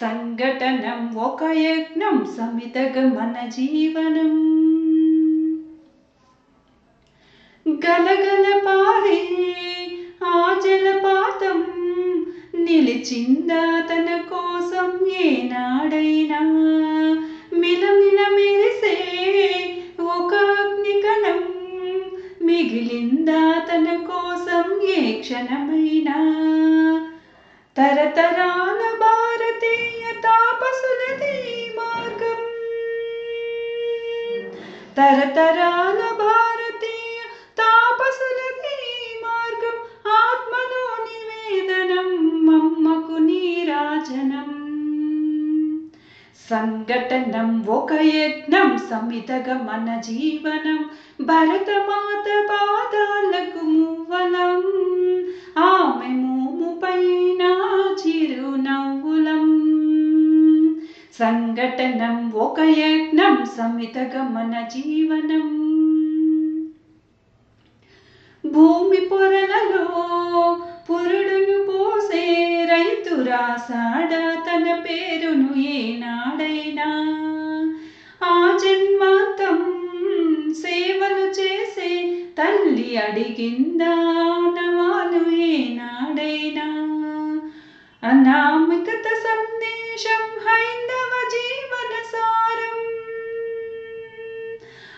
సంఘటనం ఒక యజ్ఞం సమితగ మన జీవనం. గలగల పారే ఆ జలపాతం నిలిచిందా తన కోసం ఏనాడైనా. మిలమిల మెరిసే ఒక అగ్నికణం మిగిలిందా తన కోసం ఏ క్షణమైనా. తరతరాల తరతరాల భారతీయ తాపసులది మార్గం ఆత్మలో నివేదనం మమ్మకు నీరాజనం. సంఘటనం ఒక యజ్ఞం సమితగ మన జీవనం భరతమాత సంఘటనం ఒక యజ్ఞం సమిత గమన జీవనం. భూమి పొరలలో పురుడును పోసే రైతు రాసాడ తన పేరును ఏనాడైనా. ఆ జన్మాంతం సేవలు చేసే తల్లి అడిగిందా నవాలు ఏనాడైనా. అనామికత సందేశం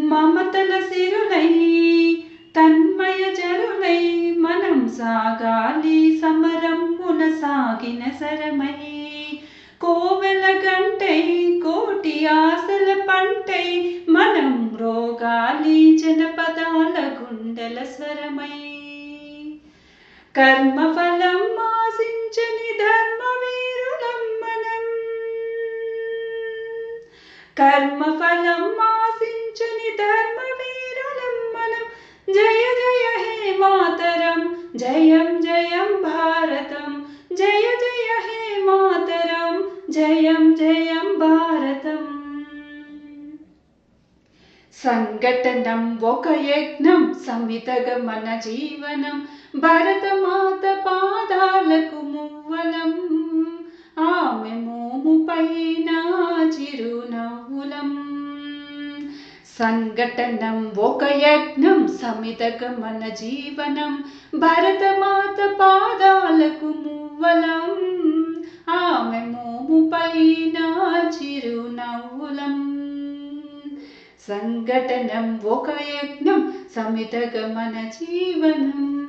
మమతల సిరులై తన్మయ జరులై మనం సాగాలి సమరమున సాగిన సరమై కోవెల గంటై కోటి ఆశల పంటై మనం రోగాలి జనపదాల గుండెల స్వరమై. కర్మఫలం ఆశించని ధర్మ कर्मफलम् आसिञ्चनि य जय जय हे मातरम् जय जय हे मातरम् जयं जयं भारतम्। सङ्घटनं वोकयज्ञं संवितगमनजीवनं। मन సంఘటనం ఒక యజ్ఞం సమితగ మన జీవనం భరతమాత పాదాలకు మువ్వలం. ఆమె మోము పైన చిరునవ్వులం. సంఘటనం ఒక యజ్ఞం సమితగ మన జీవనం.